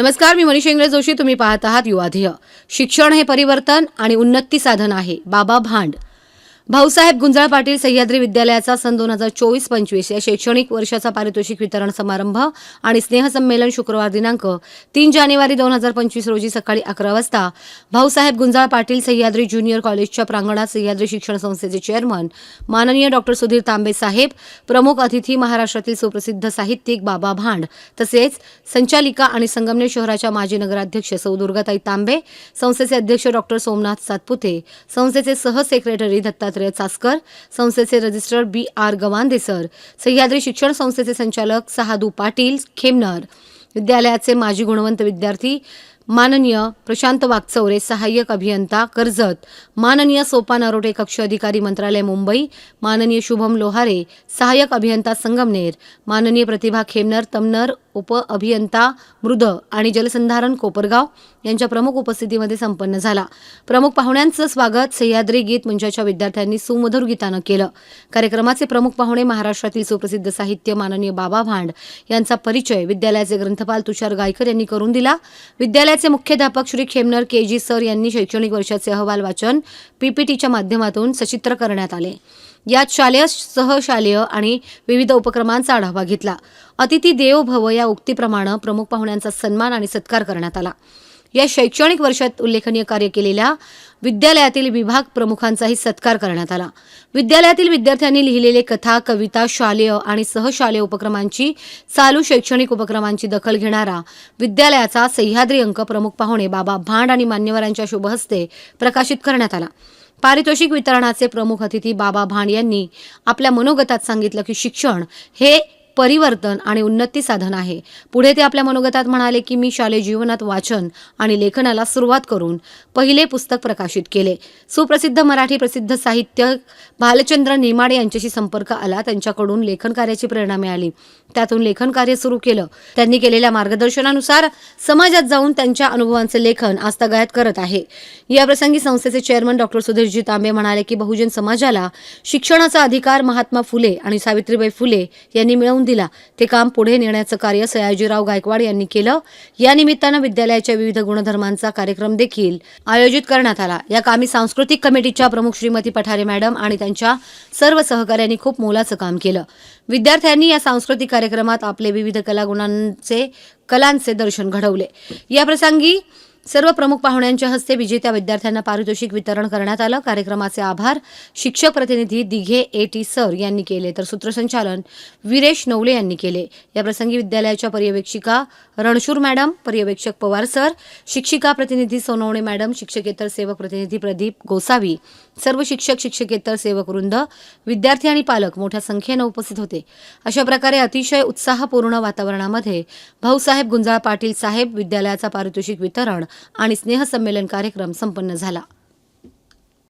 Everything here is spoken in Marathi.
नमस्कार मी मनीष इंग्रज जोशी. तुम्ही पाहत आहात युवाध्येय शिक्षण हे परिवर्तन आणि उन्नती साधन आहे. बाबा भांड. भाऊसाहेब गुंजाळ पाटील सह्याद्री विद्यालयाचा सन दोन हजार चोवीस पंचवीस या शैक्षणिक वर्षाचा पारितोषिक वितरण समारंभ आणि स्नेहसंमेलन शुक्रवार दिनांक तीन जानेवारी दोन हजार पंचवीस रोजी सकाळी अकरा वाजता. भाऊसाहेब गुंजाळ पाटील सह्याद्री ज्युनियर कॉलेजच्या प्रांगणात सह्याद्री शिक्षण संस्थेचे चेअरमन माननीय डॉक्टर सुधीर तांबे साहेब प्रमुख अतिथी महाराष्ट्रातील सुप्रसिद्ध साहित्यिक बाबा भांड तसेच संचालिका आणि संगमनेर शहराच्या माजी नगराध्यक्ष सौ दुर्गाताई तांबे संस्थेचे अध्यक्ष डॉक्टर सोमनाथ सातपुते संस्थेचे सहसेक्रेटरी दत्तात्रय चासकर संस्थेचे रजिस्ट्रार बी आर गवांदेसर सह्याद्री शिक्षण संस्थेचे संचालक सहादू पाटील खेमनर विद्यालयाचे माजी गुणवंत विद्यार्थी माननीय प्रशांत वागचौरे सहाय्यक अभियंता कर्जत माननीय सोपान अरोटे कक्ष अधिकारी मंत्रालय मुंबई माननीय शुभम लोहारे सहाय्यक अभियंता संगमनेर माननीय प्रतिभा खेमनर तमनर उप अभियंता मृद आणि जलसंधारण कोपरगाव यांच्या प्रमुख उपस्थितीमध्ये संपन्न झाला. प्रमुख पाहुण्यांचं स्वागत सह्याद्री गीत मंचाच्या विद्यार्थ्यांनी सुमधुर गीतानं केलं. कार्यक्रमाचे प्रमुख पाहुणे महाराष्ट्रातील सुप्रसिद्ध साहित्य माननीय बाबा भांड यांचा परिचय विद्यालयाचे ग्रंथपाल तुषार गायकर यांनी करून दिला. विद्यालयाचे मुख्याध्यापक Shri Khemnar K G sir यांनी शैक्षणिक वर्षाचे अहवाल वाचन पीपीटीच्या माध्यमातून सचित्र करण्यात आले. यात शालेय सहशालेय आणि विविध उपक्रमांचा आढावा घेतला. अतिथी देव भव या उक्तीप्रमाणे प्रमुख पाहुण्यांचा सन्मान आणि सत्कार करण्यात आला. या शैक्षणिक वर्षात उल्लेखनीय कार्य केलेल्या विद्यालयातील विभाग प्रमुखांचाही सत्कार करण्यात आला. विद्यालयातील विद्यार्थ्यांनी लिहिलेले कथा कविता शालेय आणि सहशालेय उपक्रमांची चालू शैक्षणिक उपक्रमांची दखल घेणारा विद्यालयाचा सह्याद्री अंक प्रमुख पाहुणे बाबा भांड आणि मान्यवरांच्या शुभहस्ते प्रकाशित करण्यात आला. पारितोषिक वितरणाचे प्रमुख अतिथी बाबा भांड यांनी आपल्या मनोगतात सांगितलं की शिक्षण हे परिवर्तन आणि उन्नती साधन आहे. पुढे ते आपल्या मनोगतात म्हणाले की मी शालेय जीवनात वाचन आणि लेखनाला सुरुवात करून पहिले पुस्तक प्रकाशित केले. सुप्रसिद्ध मराठी प्रसिद्ध साहित्य भालचंद्र नेमाडे यांच्याशी संपर्क आला. त्यांच्याकडून लेखन कार्याची प्रेरणा मिळाली. त्यातून लेखन कार्य सुरू केलं. त्यांनी केलेल्या मार्गदर्शनानुसार समाजात जाऊन त्यांच्या अनुभवांचे लेखन आजतागायत करत आहे. या प्रसंगी संस्थेचे चेअरमन डॉक्टर सुधीरजी तांबे म्हणाले की बहुजन समाजाला शिक्षणाचा अधिकार महात्मा फुले आणि सावित्रीबाई फुले यांनी मिळवून दिला. ते काम पुढे नेण्याचं कार्य सयाजीराव गायकवाड यांनी केलं. या निमित्तानं विद्यालयाच्या विविध गुणधर्मांचा कार्यक्रम देखील आयोजित करण्यात आला. या कामी सांस्कृतिक कमिटीच्या प्रमुख श्रीमती पठारे मॅडम आणि त्यांच्या सर्व सहकाऱ्यांनी खूप मोलाचं काम केलं. विद्यार्थ्यांनी या सांस्कृतिक कार्यक्रमात आपले विविध कलागुणांचे कलांचे दर्शन घडवले. या प्रसंगी सर्व प्रमुख पाहुण्यांच्या हस्ते विजेत्या विद्यार्थ्यांना पारितोषिक वितरण करण्यात आलं. कार्यक्रमाचे आभार. शिक्षक प्रतिनिधी दिघे ए टी सर यांनी केले. तर सूत्रसंचालन विरेश नवले यांनी केले. या प्रसंगी विद्यालयाच्या पर्यवेक्षिका रणशूर मॅडम पर्यवेक्षक पवार सर शिक्षिका प्रतिनिधी सोनवणे मॅडम शिक्षकेतर सेवक प्रतिनिधी प्रदीप गोसावी सर्व शिक्षक शिक्षकेतर सेवक वृंद विद्यार्थी आणि पालक मोठ्या संख्येनं उपस्थित होते. अशा प्रकारे अतिशय उत्साहपूर्ण वातावरणामध्ये भाऊसाहेब गुंजाळ पाटील साहेब विद्यालयाचा पारितोषिक वितरण आणि स्नेहसंमेलन कार्यक्रम संपन्न झाला.